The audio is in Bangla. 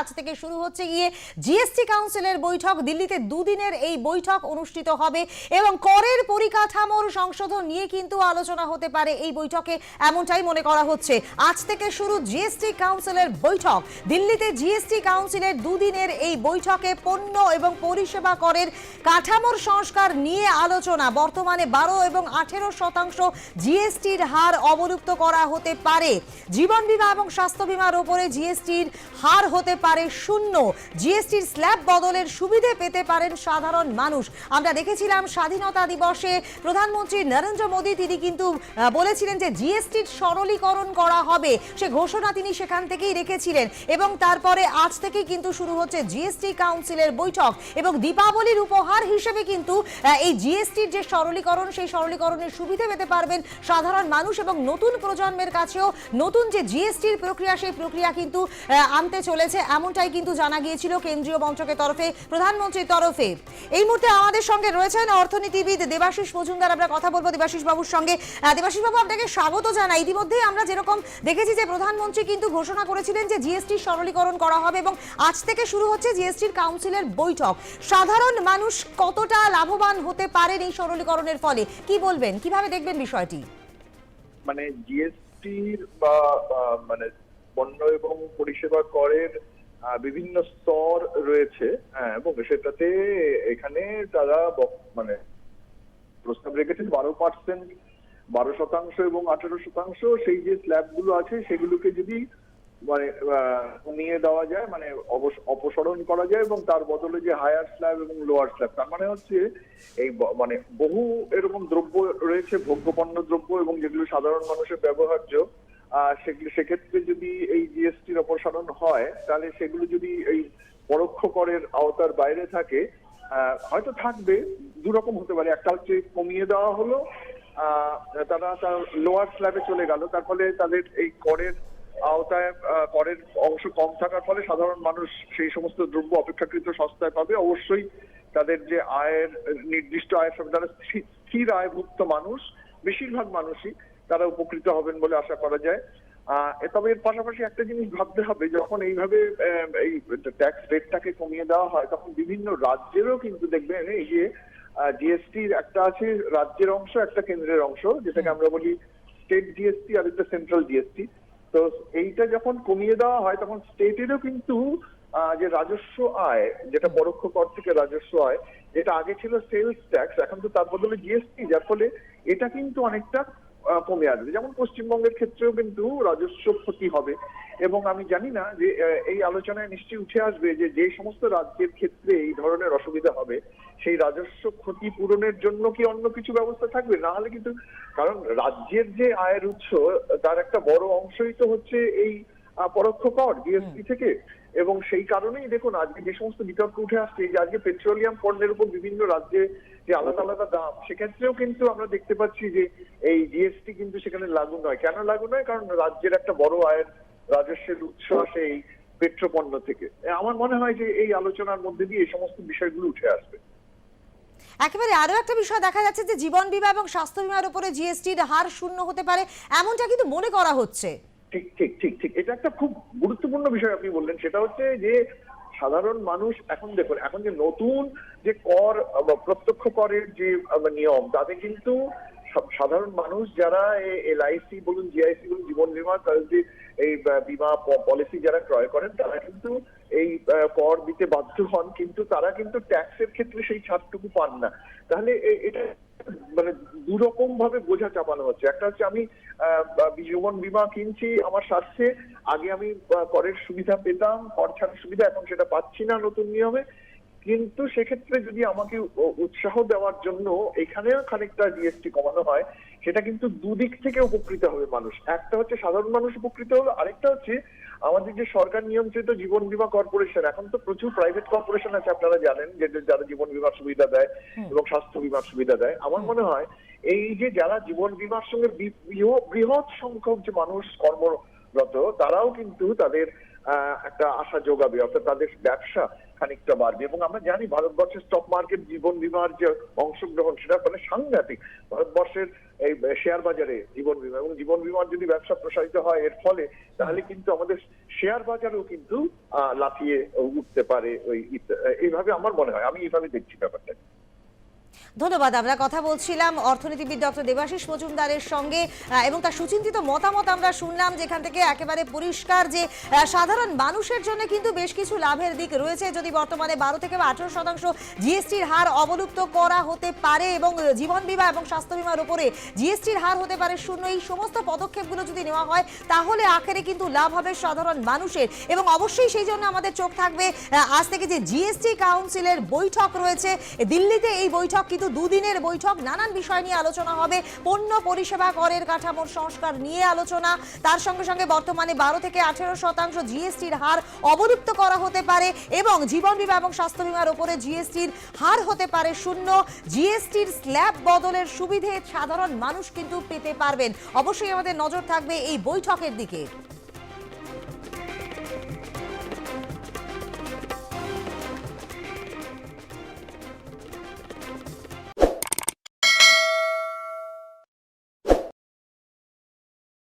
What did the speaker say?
আজ থেকে শুরু হচ্ছে গিয়ে জিএসটি কাউন্সিলের বৈঠক। দিল্লিতে দুদিনের এই বৈঠক অনুষ্ঠিত হবে এবং করের পরিকাঠামোর সংশোধন নিয়ে কিন্তু আলোচনা হতে পারে এই বৈঠকে। এমনটাই মনে করা হচ্ছে। আজ থেকে শুরু জিএসটি কাউন্সিলের বৈঠক। দিল্লিতে জিএসটি কাউন্সিলের দুদিনের এই বৈঠকে পণ্য এবং পরিষেবা করের কাঠামোর সংস্কার নিয়ে আলোচনা। বর্তমানে বারো এবং আঠেরো শতাংশ জিএসটির হার অবলুপ্ত করা হতে পারে। জীবন বিমা এবং স্বাস্থ্য বীমার ওপরে জিএসটির হার হতে পারে। শূন্য। জিএসটির স্ল্যাব বদলের সুবিধে পেতে পারেন সাধারণ মানুষ। আমরা দেখেছিলাম স্বাধীনতা দিবসে প্রধানমন্ত্রী নরেন্দ্র মোদী, তিনি কিন্তু বলেছিলেন যে জিএসটির সরলীকরণ করা হবে। সে ঘোষণা তিনি সেখান থেকেই রেখেছিলেন এবং তারপরে আজ থেকেই কিন্তু শুরু হচ্ছে জিএসটি কাউন্সিলের বৈঠক এবং দীপাবলির উপহার হিসেবে কিন্তু এই জিএসটির যে সরলীকরণ, সেই সরলীকরণের সুবিধে পেতে পারবেন সাধারণ মানুষ এবং নতুন প্রজন্মের কাছেও নতুন যে জিএসটির প্রক্রিয়া, সেই প্রক্রিয়া কিন্তু আনতে চলেছে। এমনটাই কিন্তু জানা গিয়েছিল কেন্দ্রীয় মন্ত্রকের তরফে, প্রধানমন্ত্রীর তরফে। এই মুহূর্তে আমাদের সঙ্গে রয়েছেন অর্থনীতিবিদ দেবাশিস মজুমদার। আমরা কথা বলব দেবাশিস বাবুর সঙ্গে। দেবাশিস বাবু, আপনাকে স্বাগত জানাই। ইতিমধ্যেই আমরা যেরকম দেখেছি যে প্রধানমন্ত্রী কিন্তু ঘোষণা করেছিলেন যে জিএসটি সরলীকরণ করা হবে এবং আজ থেকে শুরু হচ্ছে জিএসটির কাউন্সিলের বৈঠক। সাধারণ মানুষ কতটা লাভবান হতে পারেন এই সরলীকরণের ফলে? কি বলবেন? কীভাবে দেখবেন বিষয়টি? মানে জিএসটির বা মানে পণ্য এবং পরিষেবা করের বিভিন্ন স্তর রয়েছে হ্যাঁ, এবং সেটাতে এখানে তারা মানে প্রস্তাব রেখেছেন বারো পার্সেন্ট বারো শতাংশ এবং আঠারো শতাংশ সেই যে স্ল্যাবগুলো আছে সেগুলোকে যদি মানে কমিয়ে দেওয়া যায় মানে অপসারণ করা যায় এবং তার বদলে যে হায়ার স্ল্যাব এবং লোয়ার স্ল্যাব তার মানে হচ্ছে এই মানে বহু এরকম দ্রব্য রয়েছে ভোগ্যপণ্য দ্রব্য এবং যেগুলো সাধারণ মানুষের ব্যবহার্য সেক্ষেত্রে যদি এই জিএসটির অপসারণ হয়, তাহলে সেগুলো যদি এই পরোক্ষ করের আওতার বাইরে থাকে হয়তো থাকবে, দু রকম হতে পারে। একটা হচ্ছে কমিয়ে দেওয়া হলো তারা তার লোয়ার স্ল্যাবে চলে গেল। তার ফলে তাদের এই করের আওতায় করের অংশ কম থাকার ফলে সাধারণ মানুষ সেই সমস্ত দ্রব্য অপেক্ষাকৃত সস্তায় পাবে। অবশ্যই তাদের যে আয়ের, নির্দিষ্ট আয়ের সঙ্গে, তারা স্থির আয়ভুক্ত মানুষ, বেশিরভাগ মানুষই তারা উপকৃত হবেন বলে আশা করা যায়। তবে এর পাশাপাশি একটা জিনিস ভাবতে হবে, যখন এইভাবে এই ট্যাক্স রেটটাকে কমিয়ে দেওয়া হয়, তখন বিভিন্ন রাজ্যেরও কিন্তু দেখবেন এই যে জিএসটির একটা আছে, রাজ্যের অংশ, একটা কেন্দ্রের অংশ, যেটাকে আমরা বলি স্টেট জিএসটি আর একটা সেন্ট্রাল জিএসটি তো এইটা যখন কমিয়ে দেওয়া হয়, তখন স্টেটেরও কিন্তু যে রাজস্ব আয়, যেটা পরোক্ষ কর থেকে রাজস্ব আয়, যেটা আগে ছিল সেলস ট্যাক্স এখন তো তার বদলে জিএসটি যার ফলে এটা কিন্তু অনেকটা কমে আসবে। যেমন পশ্চিমবঙ্গের ক্ষেত্রেও কিন্তু রাজস্ব ক্ষতি হবে। এবং আমি জানি না যে এই আলোচনায় নিশ্চয়ই উঠে আসবে যে যে সমস্ত রাজ্যের ক্ষেত্রে এই ধরনের অসুবিধা হবে সেই রাজস্ব ক্ষতি পূরণের জন্য কি অন্য কিছু ব্যবস্থা থাকবে? না হলে কিন্তু কারণ রাজ্যের যে আয়ের উৎস তার একটা বড় অংশই তো হচ্ছে এই পরোক্ষ কর জিএসটি থেকে। এবং সেই কারণেই দেখুন আজকে যে সমস্ত বিতর্ক উঠে আসছে যে আজকে পেট্রোলিয়াম পণ্যের উপর বিভিন্ন রাজ্যে যে আলাদা আলাদা দাম সেক্ষেত্রেও কিন্তু আমরা দেখতে পাচ্ছি যে এই জিএসটি কিন্তু সেখানে লাগু নয়। কেন লাগু নয়? কারণ রাজ্যের একটা বড় আয়ের রাজস্বের উৎস আসে এই পেট্রোপণ্য থেকে। আমার মনে হয় যে এই আলোচনার মধ্যে দিয়ে এই সমস্ত বিষয়গুলো উঠে আসবে। একেবারে আরও একটা বিষয় দেখা যাচ্ছে যে জীবন বীমা এবং স্বাস্থ্য বীমার উপরে জিএসটির হার শূন্য হতে পারে এমনটা কিন্তু মনে করা হচ্ছে। ঠিক ঠিক ঠিক ঠিক। এটা একটা খুব গুরুত্বপূর্ণ বিষয় আপনি বললেন। সেটা হচ্ছে যে সাধারণ মানুষ এখন দেখুন, এখন যে নতুন যে কর প্রত্যক্ষ করের যে নিয়ম, তাতে কিন্তু সাধারণ মানুষ যারা এলআইসি বলুন, জিআইসি বলুন, জীবন বীমা, তাদের যে এই বীমা পলিসি যারা ক্রয় করেন, তারা কিন্তু এই কর দিতে বাধ্য হন, কিন্তু তারা কিন্তু ট্যাক্সের ক্ষেত্রে সেই ছাড়টুকু পান না। তাহলে এটা মানে দুরকম ভাবে বোঝা চাপানো হচ্ছে। একটা হচ্ছে আমি জীবন বিমা কিনছি আমার স্বাস্থ্যে, আগে আমি করের সুবিধা পেতাম, কর ছাড়ের সুবিধা, এখন সেটা পাচ্ছি না নতুন নিয়মে। কিন্তু সেক্ষেত্রে যদি আমাকে উৎসাহ দেওয়ার জন্য এখানেও খানিকটা জিএসটি কমানো হয় সেটা কিন্তু দুদিক থেকে উপকৃত হবে মানুষ। একটা হচ্ছে সাধারণ মানুষ উপকৃত হলো আরেকটা হচ্ছে আমাদের যে সরকার নিয়ন্ত্রিত জীবন বীমা কর্পোরেশন এখন তো প্রচুর প্রাইভেট কর্পোরেশন আছে আপনারা জানেন যে যারা জীবন বীমার সুবিধা দেয় এবং স্বাস্থ্য বীমার সুবিধা দেয়। আমার মনে হয় এই যে যারা জীবন বীমার সঙ্গে বৃহৎ সংখ্যক যে মানুষ কর্মরত তারাও কিন্তু তাদের আহ, একটা আশা যোগাবে অর্থাৎ তাদের ব্যবসা খানিকটা বাড়বে। এবং আমরা জানি ভারতবর্ষের স্টক মার্কেট জীবন বিমার যে অংশগ্রহণ সেটা মানে সাংঘাতিক ভারতবর্ষের এই শেয়ার বাজারে জীবন বিমা। এবং জীবন বিমার যদি ব্যবসা প্রসারিত হয়, এর ফলে তাহলে কিন্তু আমাদের শেয়ার বাজারও কিন্তু লাফিয়ে উঠতে পারে ওই এইভাবে আমার মনে হয়। আমি এইভাবে দেখছি ব্যাপারটা ধন্যবাদ, আমরা কথা বলছিলাম অর্থনীতিবিদ ডক্টর দেবাশিস মজুমদারের সঙ্গে এবং তার সুচিন্তিত মতামত আমরা শুনলাম, যেখান থেকে একেবারে পরিষ্কার যে সাধারণ মানুষের জন্য কিন্তু বেশ কিছু লাভের দিক রয়েছে। যদি বর্তমানে বারো থেকে আঠেরো শতাংশ জিএসটির হার অবলুপ্ত করা হতে পারে এবং জীবন বীমা এবং স্বাস্থ্য বীমার উপরে জিএসটির হার হতে পারে শূন্য, এই সমস্ত পদক্ষেপগুলো যদি নেওয়া হয়, তাহলে আখেরে কিন্তু লাভ হবে সাধারণ মানুষের। এবং অবশ্যই সেই জন্য আমাদের চোখ থাকবে আজ থেকে যে জিএসটি কাউন্সিলের বৈঠক রয়েছে, দিল্লিতে এই বৈঠক কিন্তু দুদিনের বৈঠক, নানান বিষয় নিয়ে আলোচনা হবে। পণ্য পরিষেবা, করের কাঠামোর সংস্কার নিয়ে আলোচনা। তার সঙ্গে সঙ্গে বর্তমানে বারো থেকে আঠেরো শতাংশ জিএসটির হার অবলুপ্ত করা হতে পারে এবং জীবন বীমা এবং স্বাস্থ্য বিমার উপরে জিএসটির হার হতে পারে শূন্য। জিএসটির স্ল্যাব বদলের সুবিধে সাধারণ মানুষ কিন্তু পেতে পারবেন। অবশ্যই আমাদের নজর থাকবে এই বৈঠকের দিকে।